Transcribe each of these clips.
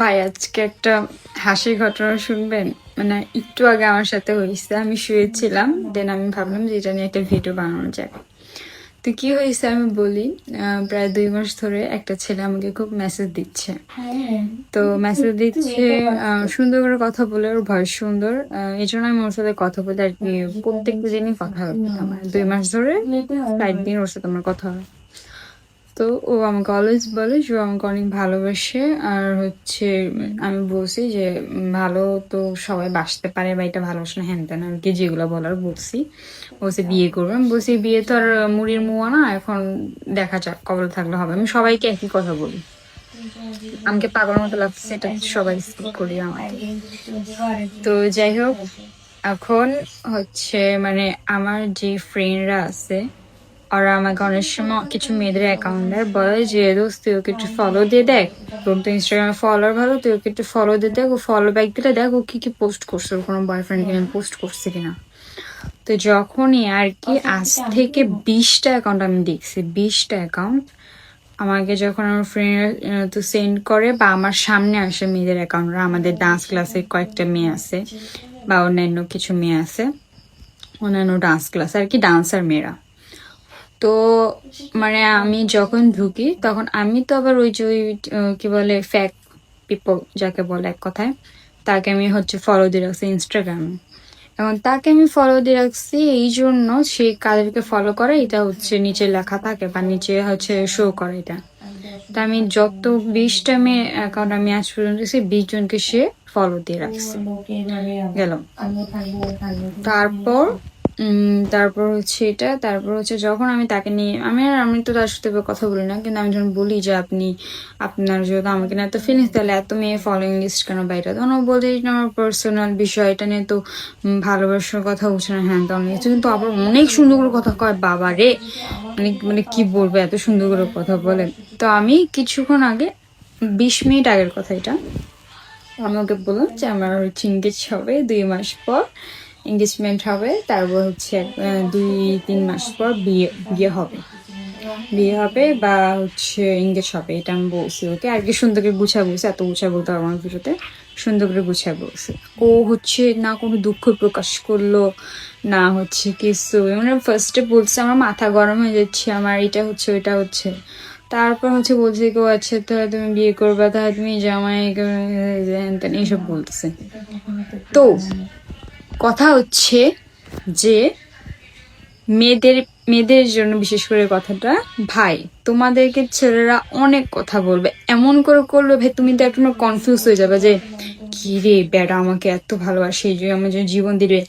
ভাই আজকে একটা হাসির ঘটনা শুনবেন? মানে একটু আগে আমার সাথে হয়েছে আমি শুয়েছিলাম দেন আমি ভাবলাম যে এটা নিয়ে একটা ভিডিও বানানো যায় তো কি হয়েছে আমি বলি প্রায় দুই মাস ধরে একটা ছেলে আমাকে খুব মেসেজ দিচ্ছে। তো মেসেজ দিচ্ছে সুন্দর করে কথা বলে ওর ভয়েস সুন্দর। এই জন্য আমি ওর সাথে কথা বলি আর কি প্রত্যেকটা দিনই কথা বলতাম আমার দুই মাস ধরে ষাট দিন ওর সাথে আমার কথা হয়। তো ও আমাকে অলওয়েজ বলে যে, ও আমাকে অনেক ভালোবাসে। আর হচ্ছে, আমি বলছি যে, ভালো তো সবাই বাসতে পারে বা এটা ভালোবাসে না হ্যান ত্যান আর কি যেগুলো বলার বলছি? বলছে, বিয়ে করবে। আমি বলছি, বিয়ে তো আর মুড়ির মুয়া না, এখন দেখা যাক কবল থাকলে হবে। আমি সবাইকে একই কথা বলি। আমাকে পাগল মতো লাগছে এটা সবাই করি আমাকে। তো যাই হোক, এখন হচ্ছে মানে আমার যে ফ্রেন্ডরা আছে ওরা আমাকে অনেক সময় কিছু মেয়েদের অ্যাকাউন্ট দেয়। বলে যে, দোস্ত, তুই ওকে একটু ফলো দিয়ে দেখ। তোর তো ইনস্টাগ্রামে ফলোয়ার ভালো, তুই ওকে একটু ফলো দিয়ে দেখ। ও ফলো ব্যাক দিলে দেখ ও কী কী পোস্ট করছে, ওর কোনো বয়ফ্রেন্ড কিনা পোস্ট করছে কিনা। তো যখনই আর কি আজ থেকে বিশটা অ্যাকাউন্ট আমি দেখছি, বিশটা অ্যাকাউন্ট আমাকে যখন আমার ফ্রেন্ড তো সেন্ড করে বা আমার সামনে আসে মেয়েদের অ্যাকাউন্টরা আমাদের ডান্স ক্লাসে কয়েকটা মেয়ে আছে বা অন্যান্য কিছু মেয়ে আছে, অন্যান্য ডান্স ক্লাস আর কি ডান্সার মেয়েরা। তো মানে আমি যখন ঢুকি তখন আমি তো আবার ওই যে ওই কি বলে ফ্যাক পিপল যাকে বলে এক কথায় তাকে আমি হচ্ছে ফলো দিয়ে রাখছি ইনস্টাগ্রামে এখন তাকে আমি ফলো দিয়ে রাখছি এই জন্য সে কাদেরকে ফলো করে এটা হচ্ছে নিচে লেখা থাকে বা নিচে হচ্ছে শো করে এটা। তা আমি যত বিশটা মেয়ে অ্যাকাউন্ট আমি আজ পর্যন্ত বিশ জনকে সে ফলো দিয়ে রাখছে। গেল তারপর তারপর হচ্ছে এটা, তারপর হচ্ছে যখন আমি তাকে নিয়ে, আমি আর আমি তো তার সাথে কথা বলি না, কিন্তু আমি যখন বলি যে আপনি, আপনার যেহেতু আমাকে না এত ফিলিংস তাহলে এত মেয়ে ফলোইং লিস্ট কেন বাইরে তখন ও এটা আমার পার্সোনাল বিষয় এটা নিয়ে তো ভালোবাসার কথা উঠছে না হ্যাঁ তেমন কিছু কিন্তু আবার অনেক সুন্দর করে কথা কয়, বাবা রে! মানে মানে কি বলব, এত সুন্দর করে কথা বলে। তো আমি কিছুক্ষণ আগে, বিশ মিনিট আগের কথা এটা, আমি ওকে বললাম যে আমার হচ্ছে হবে দুই মাস পর। এঙ্গেজমেন্ট হবে তারপর হচ্ছে দুই তিন মাস পর বিয়ে বিয়ে হবে বিয়ে হবে বা হচ্ছে এঙ্গেজ হবে এটা আমি বলছি ওকে আর কি সুন্দর করে গুছা বলছি এত গুছা বলতে পারব আমার ভিডিওতে সুন্দর করে গুছা বলছি ও হচ্ছে না কোনো দুঃখ প্রকাশ করল না হচ্ছে কিছু মানে ফার্স্টে বলছে আমার মাথা গরম হয়ে যাচ্ছে আমার এটা হচ্ছে ওইটা হচ্ছে তারপর হচ্ছে বলছে কেউ আছে তাহলে তুমি বিয়ে করবে তাহলে তুমি জামাই এইসব বলতেছে তো কথা হচ্ছে যে মেয়েদের মেয়েদের জন্য বিশেষ করে কথাটা, ভাই, তোমাদেরকে ছেলেরা অনেক কথা বলবে। এমন করে করল, ভাই, তুমি তো একটু কনফিউজ হয়ে যাবে যে, কি রে বেড়া আমাকে এত ভালোবাসে এই যে আমার জন্য জীবন দিবে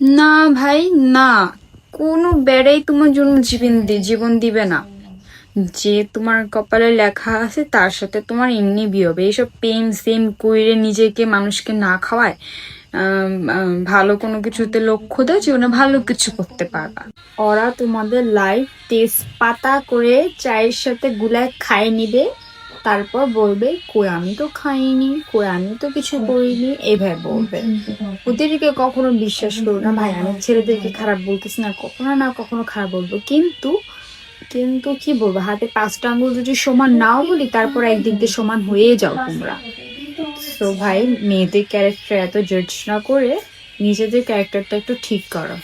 না, ভাই, না। কোনো বেড়াই তোমার জন্য জীবন দি, জীবন দিবে না। যে তোমার কপালে লেখা আছে, তার সাথে তোমার এমনি বিয়ে হবে। এইসব প্রেম সেম কইরে নিজেকে মানুষকে না খাওয়ায় ভালো কোনো কিছুতে লক্ষ্য দেয় জীবনে ভালো কিছু করতে পারবা। ওরা তোমাদের লাইফ তেজপাতা করে চায়ের সাথে গুলায় খায় নিবে, তারপর বলবে, কই, আমি তো খাইনি, কই, আমি তো কিছু করিনি, এভাবে বলবে। ওদেরকে কখনো বিশ্বাস করো না, ভাই, আমি ছেলেদেরকে খারাপ বলতেছি না, কখনো না, কখনো খারাপ বলব। কিন্তু কিন্তু কি বলব, হাতে পাঁচটা আঙ্গুল যদি সমান নাও বলি, তারপর একদিক দিয়ে সমান হয়ে যাও তোমরা। তো ভাই মেয়েদের ক্যারেক্টার এত জাজ না করে নিজেদের ক্যারেক্টারটা একটু ঠিক করো।